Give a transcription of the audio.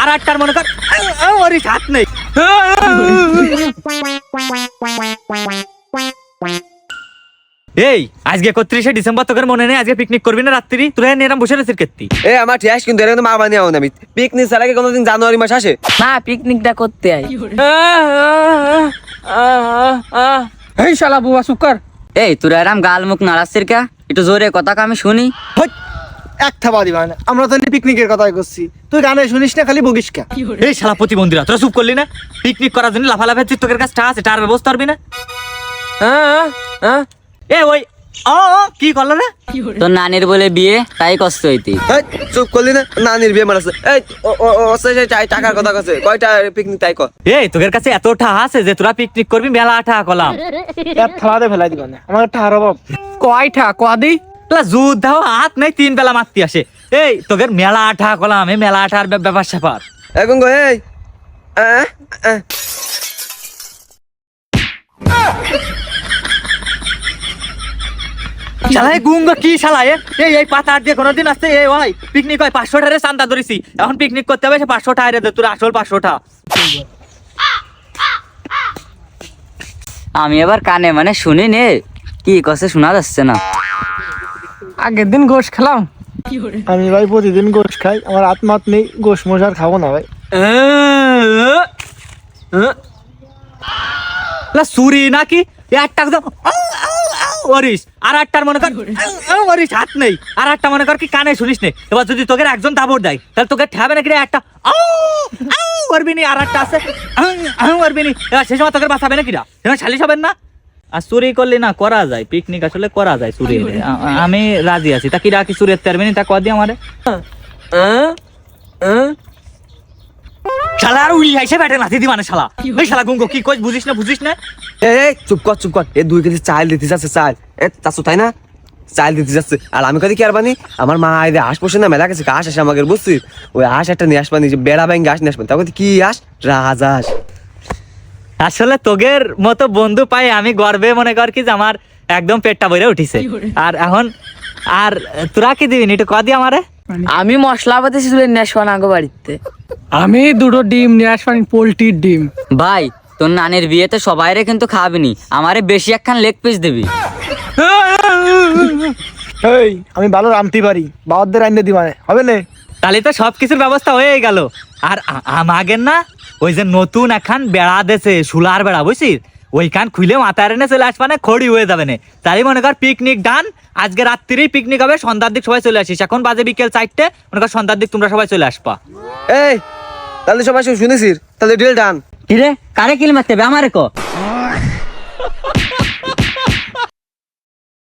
আর একটার মনে কর হাত নেই। এই আজকে একত্রিশে ডিসেম্বর তোকে মনে নেই আজকে পিকনিক করবি না রাত্রি? তোরা এরম বসে রেছিস কেত্তি এ আমার ঠিক কিন্তু এরকম মা বানিয়ে আমি পিকনিক ছাড়া কি কোনোদিন জানুয়ারি মাস আসে? না পিকনিকটা করতে আই এই শালা বুবা সুকার এই তোরা এরাম গাল মুখ নাড়াচ্ছিস কা একটু জোরে কথা কা আমি শুনি। এক থাবা দিবা না। আমরা তো পিকনিকের কথাই করছি। তুই গানে শুনিস না খালি বকিস কা? এই শালা প্রতিবন্ধীরা তোরা চুপ করলি না? পিকনিক করার জন্য কাছে আছে ব্যবস্থা করবি না? এ ওই ও ও, কি করল রে? তোর নানির বলে বিয়ে তাই কষ্ট হইতি। চুপ করলি না? নানির বিয়ে মারাছে। এই চাই- টাকার কথা কাছে কয়টা পিকনিক তাই কর এই তোকের কাছে এত টা আছে যে তোরা পিকনিক করবি মেলা টা কলাম। এক থালাতে ফেলাই দিবা না। আমার একটা হারাবো কয়টা কদি লা যুদ্ধ হাত নেই তিন বেলা মারতি আসে। এই তোকের মেলা আঠা কলাম এই মেলা আঠার ব্যাপার স্যাপার। এখন গো এই। শালাই গুঙ্গ কি শালাই এই এই পাতা আট দিয়ে কোনোদিন আসছে এই ভাই পিকনিক হয় পাঁচশো টারে চান্দা ধরেছি। এখন পিকনিক করতে হবে সে পাঁচশো টাকা রে দে, তোর আসল পাঁচশো টাকা আমি এবার কানে মানে শুনি নে কি কছে শোনা যাচ্ছে না। আগের দিন গোশ খেলাম। আমি ভাই প্রতিদিন গোশ খাই আমার আত্মাত নেই গোশ মশার খাব না ভাই। সুরি নাকি? এ একটা ওরিস। আর একটার মনে কর ওরিস হাত নেই। আর একটা মনে কর কি কানে শুনিস নে। এবার যদি তোকে একজন দাবর দেয় তাহলে তোকে ঠেবে নাকি রে একটা করবি নি আর একটা আছে করবি নি এবার সেই সময় তোকে বাঁচাবে নাকি রা? এবার সালিশ হবেন না? আর চুরি করলে না করা যায় পিকনিক আসলে করা যায় চুরি আমি রাজি আছি। তা কি রাখি চুরি পারবি নি তা কদি আমারে। শালা আর উড়ি আইসে ব্যাটে নাতি দি মানে শালা। এই শালা গুঙ্গো কি কই বুঝিস না বুঝিস না? এই, চুপ কর চুপ কর। এ দুই কেজি চাল দিতে যাচ্ছে চাল। এ চাচ্ছ তাই না? চাল দিতে যাচ্ছে। আর আমি কদি কি আর বানি? আমার মা আইদে হাঁস পোষে না মেলা গেছে হাঁস আসে আমাকে বুঝছিস? ওই হাঁস একটা নিয়ে আসবানি যে বেড়া ব্যাঙ্গে হাঁস নিয়ে আসবানি। তখন কি হাঁস রাজহাঁস আসলে তোগের মতো বন্ধু পাই আমি গর্বে মনে কর কি যে আমার একদম পেটটা ভরে উঠিছে। আর এখন আর তোরা কি দিবি একটু কদি আমারে। আমি মশলা মশলাপাতি চুলে নেশো না গো বাড়িতে। আমি দুটো ডিম নিয়ে আসবানি পোলট্রির ডিম। ভাই তোর নানির বিয়েতে সবাইরে কিন্তু খাবি আমারে বেশি একখান লেগ পিস দিবি। এই আমি ভালো রামতে পারি। বাবাদের আইনে দিবা না হবে না? তাহলে তো সব কিছুর ব্যবস্থা হয়ে গেল। আর আমাগের না? ওই যে নতুন এখন বেড়া দেছে সুলার বেড়া বুঝছিস? ওইখান খুলে মাথায় এনে চলে আসবা না খড়ি হয়ে যাবে না। তাই মনে কর পিকনিক ডান আজকে রাত্রিই পিকনিক হবে সন্ধ্যার দিক সবাই চলে আসিস। এখন বাজে বিকেল চারটে মনে কর সন্ধ্যার দিক তোমরা সবাই চলে আসবা। এই তাহলে সবাই শুনেছিস? তাহলে ডিল ডান কিরে কারে কিল মারতে হবে? আমারে কো।